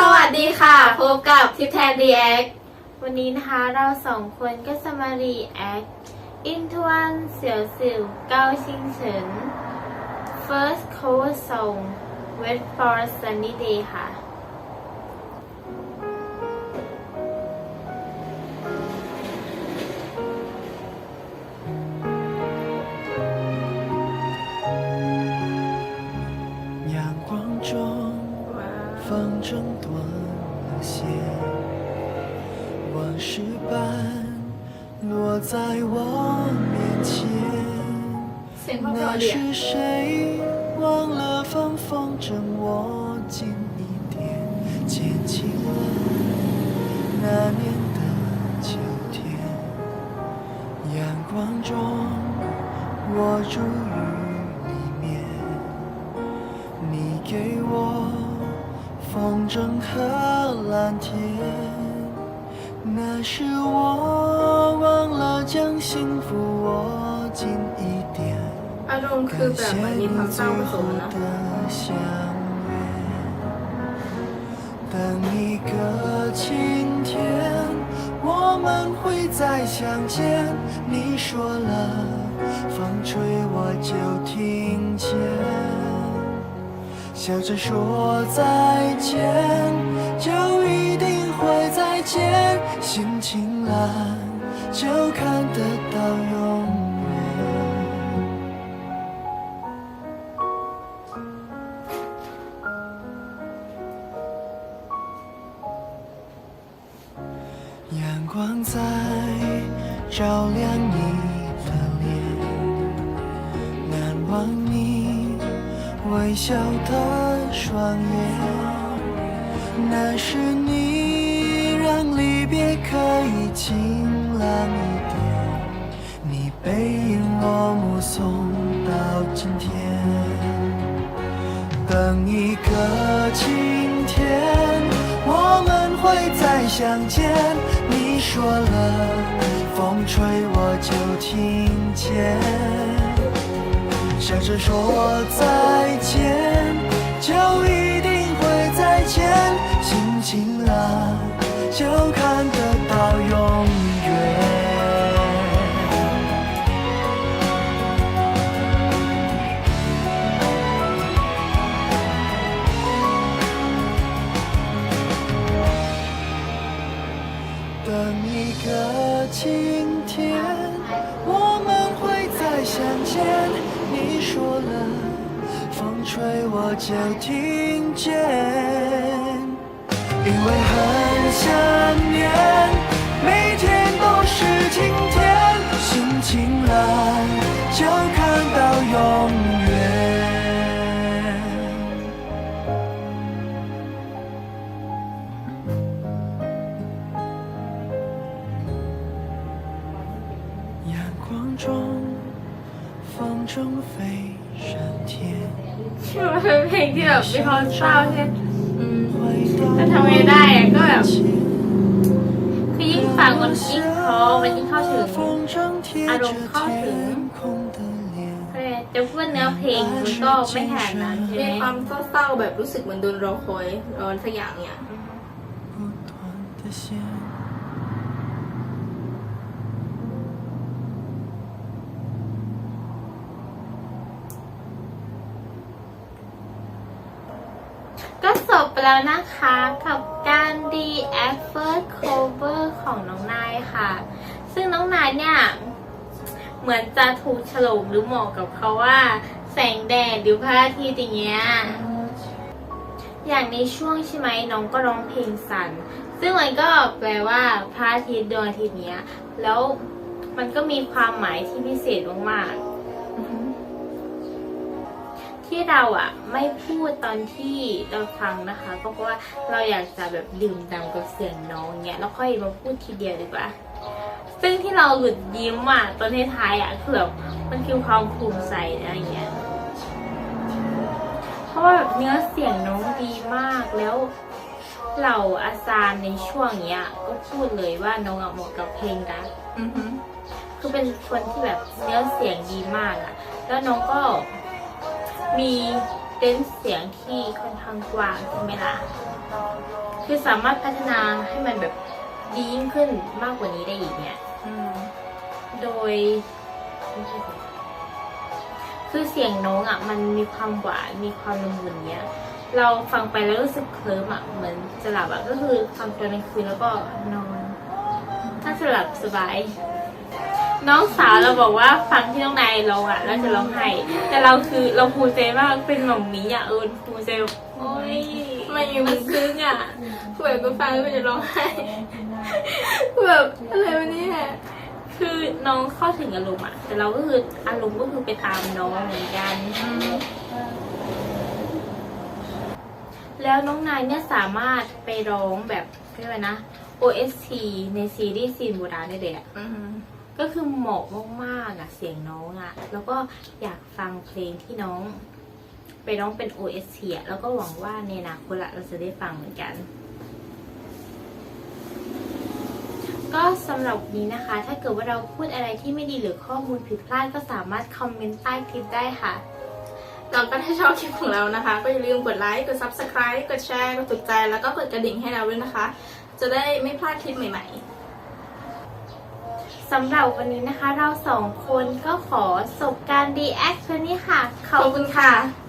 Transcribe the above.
สวัสดีค่ะ พบกับทิพแทนดีแอควันนี้นะคะเราสองคนก็จะมารีแอคอินทวันเสี่ยวสิวเกาชิงเฉิน first cover song wait for sunny day ค่ะ 在我面前，那是谁忘了放风筝？我近一点，捡起了那年的秋天，阳光中我住于里面，你给我风筝和蓝天。那时我忘了将幸福握紧一点感谢你最后的相约等一个晴天我们会再相见你说了风吹我就听见。笑着说再见就一定见。心情蓝，就看得到永远。阳光在照亮你的脸，难忘你微笑的双眼。那是你可以晴朗一点，你背影我目送到今天。等一个晴天，我们会再相见。你说了，风吹我就听见，笑着说再见，就一今天，我们会再相见。你说了，风吹我就听见，因为很想中，风筝飞上天， ชื่อมันเป็นเพลงที่แบบมีความเศร้าใช่ไหมอืม 回到 แต่ทำไงได้อะก็แบบ 前。 คือยิ่งฟังมันยิ่งเพราะมันยิ่งเข้าถึง 风筝贴 อา 着 รมณ์เข้าถึง 天空的脸， จะพูดเนื้อเพลงมันก็ไม่ขนาดนั้นใช่ไห มี ม ความเศร้าๆแบบรู้สึกเหมือนโดนรอคอยรอสักอย่างเนี่ย ก็จบไปแล้วนะคะกับการดีแอฟเฟิร์ cover ของน้องนายค่ะ ซึ่งน้องนายเนี่ย เหมือนจะถูกฉลกหรือเหมาะกับเขาว่า แสงแดดหรือพระอาทิตย์อย่างเงี้ยอย่างในช่วงใช่ไหมน้องก็ร้องเพลงสัน ซึ่งมันก็แปลว่าพระอาทิตย์ดวงอาทิตย์เนี้ย แล้วมันก็มีความหมายที่พิเศษมากๆ ที่เราอะไม่พูดตอนที่เราฟังนะคะ ก็เพราะว่าเราอยากจะแบบดื่มด่ำกับเสียงน้องเนี่ยแล้วค่อยมาพูดทีเดียวดีกว่า ซึ่งที่เราหลุดยิ้มอะตอนท้ายๆอะคือแบบมันคือความภูมิใจอะไรอย่างเงี้ยเพราะว่าแบบเนื้อเสียงน้องดีมากแล้วเหล่าอาจารย์ในช่วงเนี้ย ก็พูดเลยว่าน้องอะเหมาะกับเพลงรักอือหือคือเป็นคนที่แบบเนื้อเสียงดีมากอะแล้วน้องก็ มีเต้นเสียงที่ค่อนข้างกว้างใช่ไหมล่ะ คือสามารถพัฒนาให้มันแบบดียิ่งขึ้นมากกว่านี้ได้อีกเนี่ยอืมโดย คือเสียงน้องอะ มันมีความหวาน มีความละมุนเนี้ย เราฟังไปแล้วรู้สึกเคลิ้มอะ เหมือนจะหลับอะ ก็คือฟังตอนกลางคืนแล้วก็นอน ถ้าจะหลับสบาย น้องสาวเราบอกว่าฟังที่น้องนายร้องอะแล้วจะร้องไห้แต่เราคือเราภูมิใจมากเป็นหม่อมนี้อะเออภูมิใจแบบโอ้ยไม่มีมัมันนซึ้งอะเปิดก็ฟังก็จะร้องไห้แบบอะไรวะเนี่ยคือน้องเข้าถึงอารมณ์อะแต่เราก็คืออารมณ์ก็คือไปตามน้องเหมือนกัน แล้วน้องนายเนี่ยสามารถไปร้องแบบเรียกว่านะ OST ในซีรีส์ซีนโบราณได้เลยอะอืม ก็คือเหมาะมากๆอะเสียงน้องอะแล้วก็อยากฟังเพลงที่น้องไปร้องเป็น OST อะแล้วก็หวังว่าในอนาคตอะเราจะได้ฟังเหมือนกัน ก็สำหรับนี้นะคะ ถ้าเกิดว่าเราพูดอะไรที่ไม่ดีหรือข้อมูลผิดพลาดก็สามารถคอมเมนต์ใต้คลิปได้ค่ะแล้วก็ถ้าชอบคลิปของเรานะคะ ก็อย่าลืมกดไลค์ กด subscribe กดแชร์ กดถูกใจ แล้วก็กดกระดิ่งให้เราด้วยนะคะ จะได้ไม่พลาดคลิปใหม่ๆ สำหรับวันนี้นะคะ เราสองคนก็ขอจบการดีแอคเพื่อนี้ค่ะ ขอบคุณค่ะ